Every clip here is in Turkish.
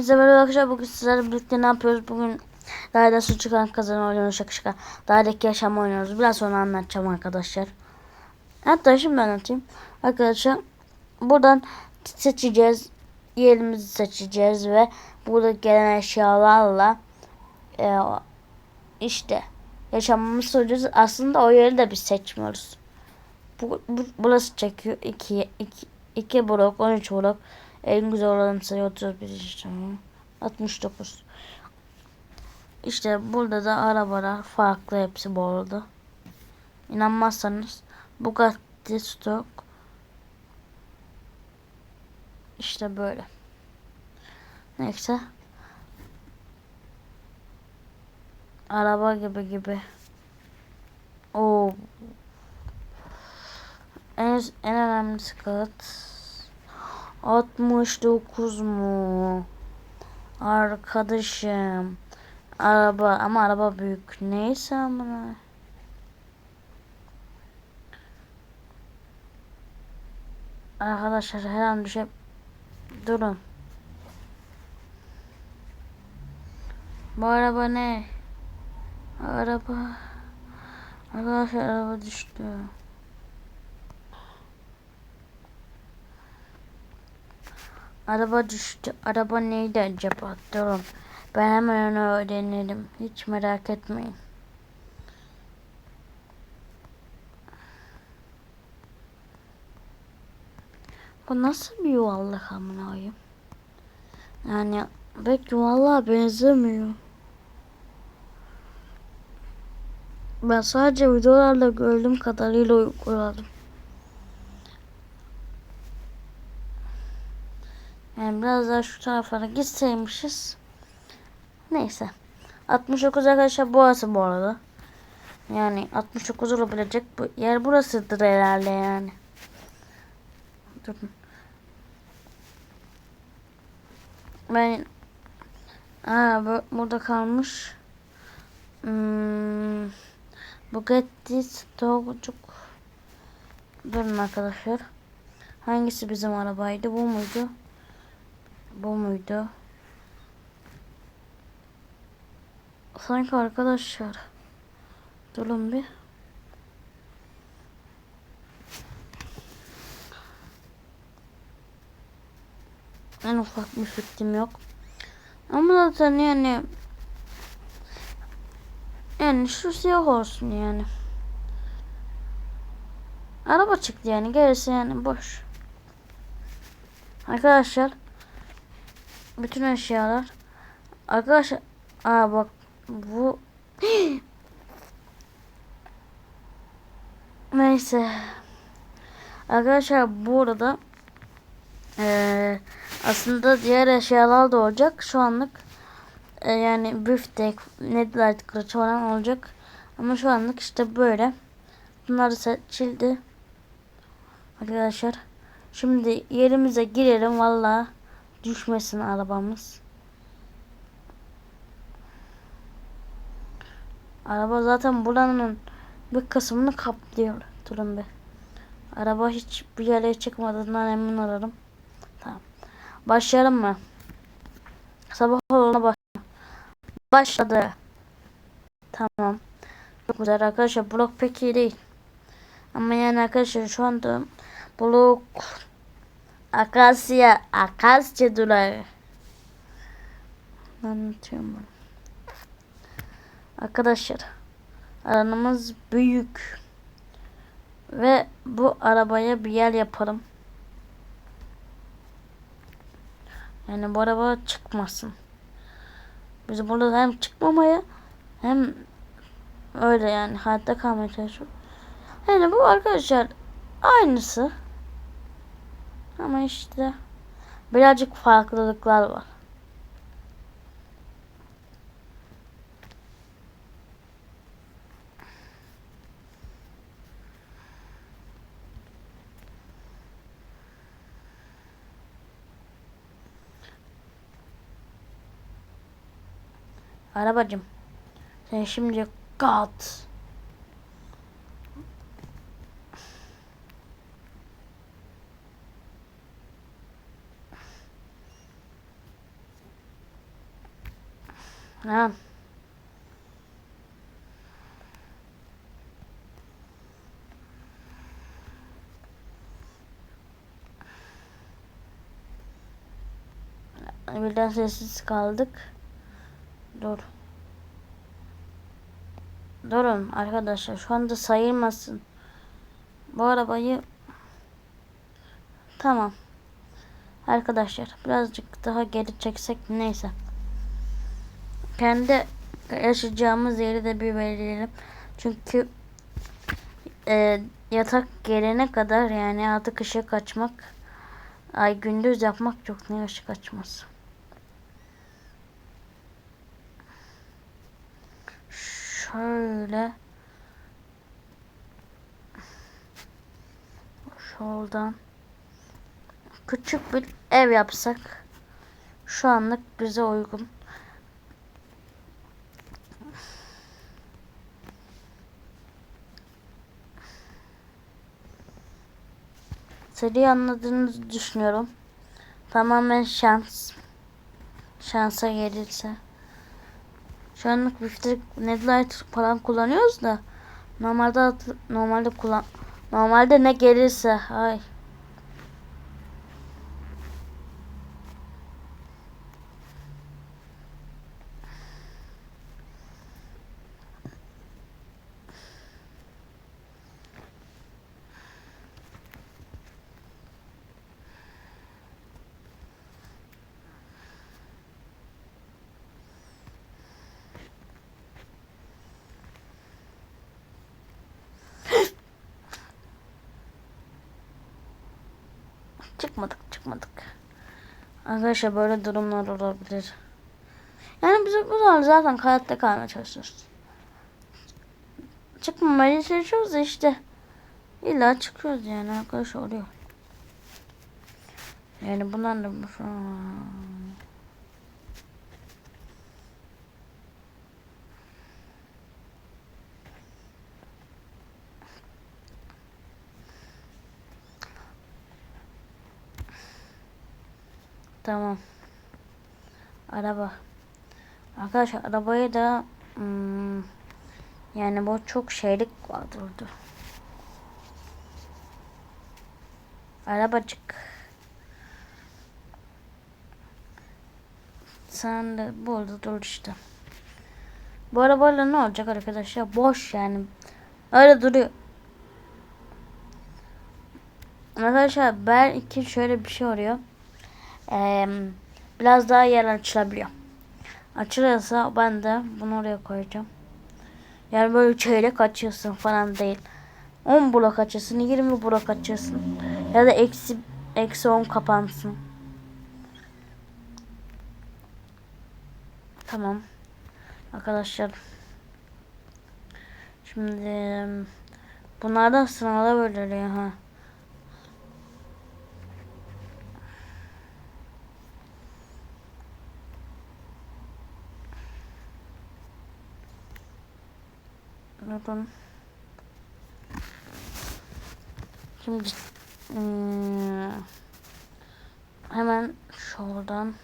Herkese merhaba arkadaşlar. Bugün sizlerle birlikte ne yapıyoruz? Bugün daha da su çıkan kazan oynuyoruz şaka şaka. Dağdaki yaşam oynuyoruz. Biraz sonra anlatacağım arkadaşlar. Hatta şimdi anlatayım. Arkadaşlar buradan seçeceğiz. Yerimizi seçeceğiz ve burada gelen eşyalarla e, işte yaşamımızı sürdürüyoruz. Aslında o yeri de biz seçmiyoruz. Bu, bu, burası çekiyor. 2 2 2 blok 13 blok. En güzel olan sayı 31 işte. 69. İşte burada da arabalar farklı hepsi bu arada. İnanmazsanız Bugatti Stock işte böyle. Neyse. Araba gibi gibi. O en, en önemli sıkıntı 69 mu? Arkadaşım. Araba ama araba büyük. Neyse amına. Arkadaşlar her an düşe durun. Bu araba ne? Araba. Arkadaşlar araba düştü. Araba düştü. Araba neydi acaba? Durun. Ben hemen onu öğrenirim. Hiç merak etmeyin. Bu nasıl bir yuvarlak amına koyayım? Yani pek yuvarlığa benzemiyor. Ben sadece videolarda gördüğüm kadarıyla uyguladım. Yani biraz daha şu taraflara gitseymişiz. Neyse. 69 arkadaşlar burası bu arada. Yani 69 olabilecek bu yer burasıdır herhalde yani. Durun. Ben Aa, bu, burada kalmış. Hmm, Bugatti Stokçuk. Durun arkadaşlar. Hangisi bizim arabaydı? Bu muydu? Bu muydu? Sanki arkadaşlar. Durun bir. En ufak bir fikrim yok. Ama zaten yani yani şu siyah olsun yani. Araba çıktı yani. Gerisi yani boş. Arkadaşlar bütün eşyalar. Arkadaşlar aa bak bu neyse. Arkadaşlar bu arada ee, aslında diğer eşyalar da olacak. Şu anlık e, yani büftek netlight kılıç falan olacak. Ama şu anlık işte böyle. Bunlar seçildi. Arkadaşlar şimdi yerimize girelim. Vallahi düşmesin arabamız. Araba zaten buranın bir kısmını kaplıyor. Durun bir. Araba hiç bir yere çıkmadığından emin olalım. Tamam. Başlayalım mı? Sabah olana baş başladı. Tamam. Çok güzel arkadaşlar. Blok pek iyi değil. Ama yani arkadaşlar şu anda blok Akasya, Akasya duları. Anlatıyorum bunu. Arkadaşlar, alanımız büyük. Ve bu arabaya bir yer yapalım. Yani bu araba çıkmasın. Biz burada hem çıkmamaya hem öyle yani hayatta kalmaya çalışıyoruz. Yani bu arkadaşlar aynısı. Ama işte birazcık farklılıklar var. Arabacım. Sen şimdi kat. Ha. Birden sessiz kaldık. Dur. Durun arkadaşlar. Şu anda sayılmasın. Bu arabayı Tamam. Arkadaşlar birazcık daha geri çeksek neyse. Kendi yaşayacağımız yeri de bir belirleyelim. Çünkü e, yatak gelene kadar yani artık ışık kaçmak ay gündüz yapmak çok ne ışık açmaz. Şöyle şuradan küçük bir ev yapsak şu anlık bize uygun. Seri anladığınızı düşünüyorum. Tamamen şans. Şansa gelirse. Şu anlık biftek Nedlight falan kullanıyoruz da normalde normalde kullan normalde ne gelirse ay Çıkmadık çıkmadık. Arkadaşlar böyle durumlar olabilir. Yani biz bu zaten hayatta kalmaya çalışıyoruz. Çıkmamaya çalışıyoruz da işte. İlla çıkıyoruz yani arkadaş oluyor. Yani bundan da Tamam. Araba. Arkadaşlar arabaya da hmm, yani bu çok şeylik vardı. Arabacık. Sen de burada dur işte. Bu arabayla ne olacak arkadaşlar? Boş yani. Öyle duruyor. Arkadaşlar belki şöyle bir şey oluyor e, biraz daha yer açılabiliyor. Açılırsa ben de bunu oraya koyacağım. Yani böyle çeyrek açıyorsun falan değil. 10 blok açıyorsun, 20 blok açıyorsun. Ya da eksi, eksi 10 kapansın. Tamam. Arkadaşlar. Şimdi bunlardan sınavda bölünüyor ha. Pardon. Şimdi hmm, hemen şuradan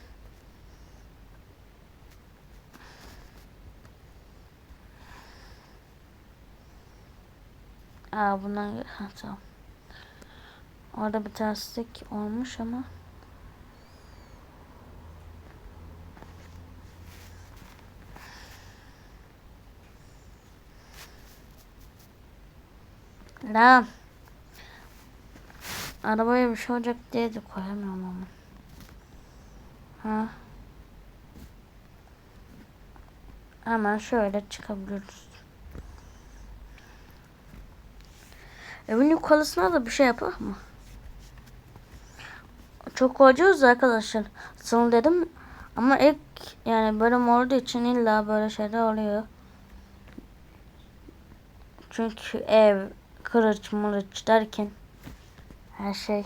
Aa bundan ha, tamam. Orada bir terslik olmuş ama Lan. Arabaya bir şey olacak diye de koyamıyorum ama. Ha. Hemen şöyle çıkabiliriz. Evin yukarısına da bir şey yapar mı? Çok koyacağız arkadaşlar. Sana dedim ama ilk yani bölüm olduğu için illa böyle şeyler oluyor. Çünkü ev kırıç mırıç derken her şey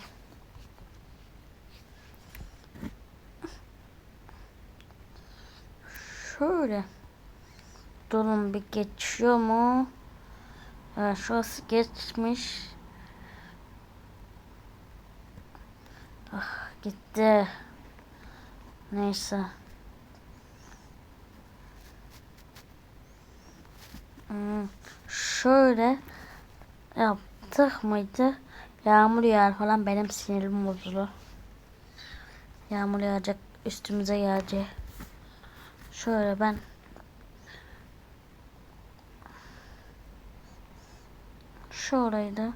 şöyle durum bir geçiyor mu? Evet şurası geçmiş. Ah gitti. Neyse. Hmm, şöyle yaptık mıydı? Yağmur yağar falan benim sinirim bozulur. Yağmur yağacak üstümüze gelecek. Şöyle ben şurayı da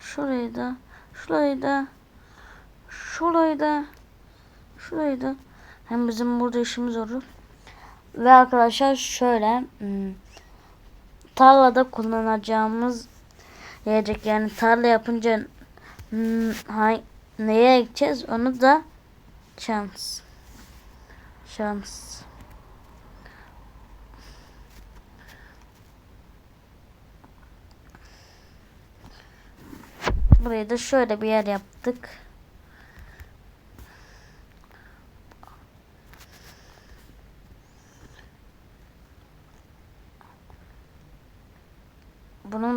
şurayı da şurayı da şurayı da şurayı da hem bizim burada işimiz olur. Ve arkadaşlar şöyle hmm, tarlada kullanacağımız yiyecek yani tarla yapınca hay, neye ekeceğiz onu da şans. Şans. Burayı da şöyle bir yer yaptık.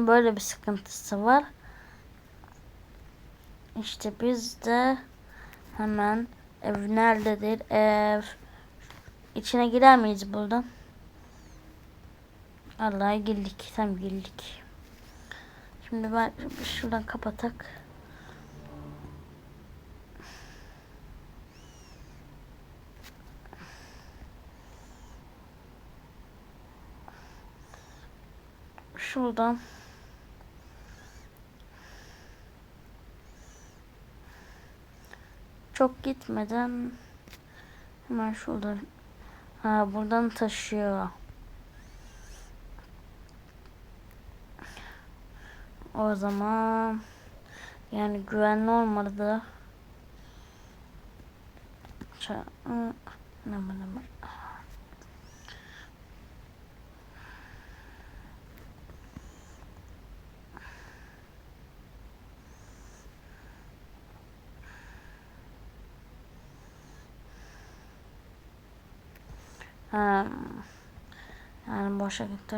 Böyle bir sıkıntısı var. İşte biz de hemen ev nerededir? Ev içine girer miyiz buradan? Allah'a girdik. Tam girdik. Şimdi ben şuradan kapatak. Şuradan çok gitmeden hemen şuradan ha buradan taşıyor. O zaman yani güvenli olmadı. Ça ne ne Ha, yani boşa gitti.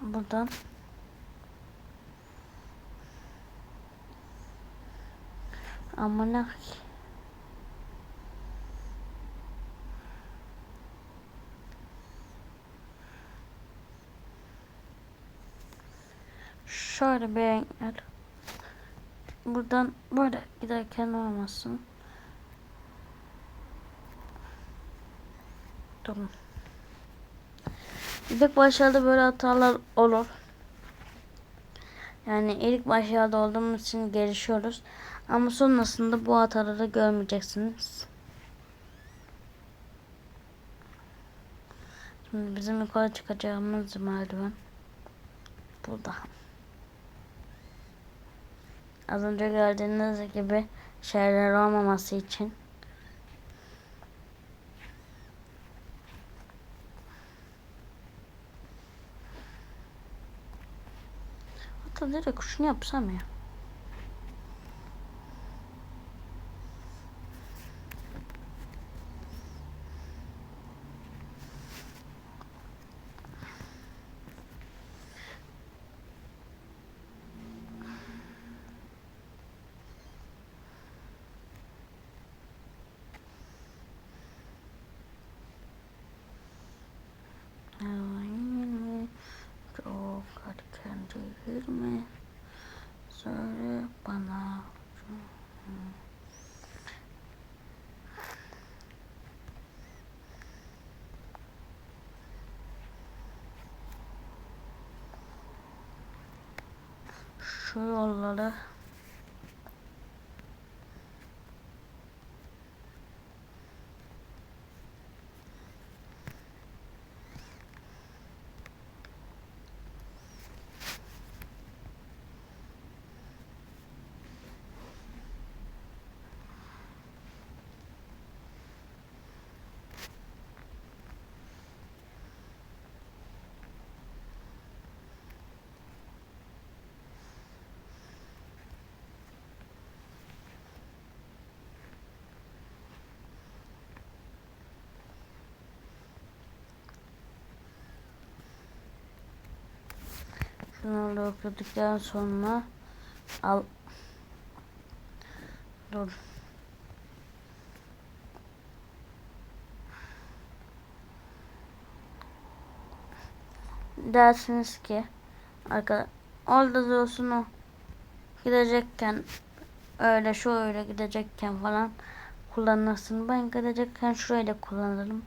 Buradan Amına Şöyle bir. Buradan böyle giderken olmasın. Tamam. İlk başlarda böyle hatalar olur. Yani ilk başlarda olduğumuz için gelişiyoruz. Ama sonrasında bu hataları görmeyeceksiniz. Şimdi bizim yukarı çıkacağımız merdiven burada. Az önce gördüğünüz gibi şeyler olmaması için Hatta direkt şunu yapsam ya. Şu yolları Şunları okuduktan sonra al dur. Dersiniz ki arkadaşlar orada diyorsun o gidecekken öyle şu öyle gidecekken falan kullanırsın. Ben gidecekken şöyle kullanırım.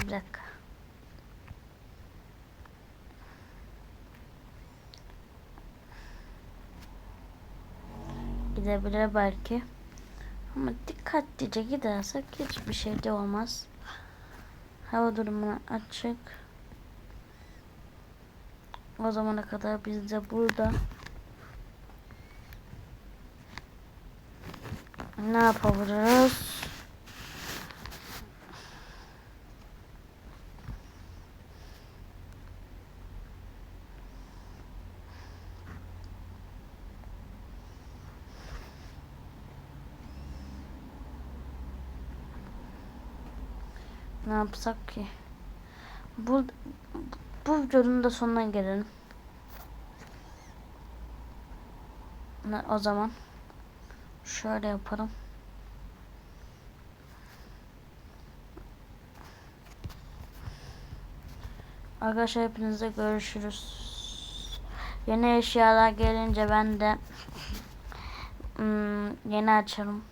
Bir dakika. Gidebilir belki. Ama dikkatlice gidersek hiçbir şey de olmaz. Hava durumuna açık. O zamana kadar biz de burada ne yapabiliriz? Ne yapsak ki? Bu bu videonun da sonuna gelelim. O zaman şöyle yaparım. Arkadaşlar hepinize görüşürüz. Yeni eşyalar gelince ben de hmm, yeni açarım.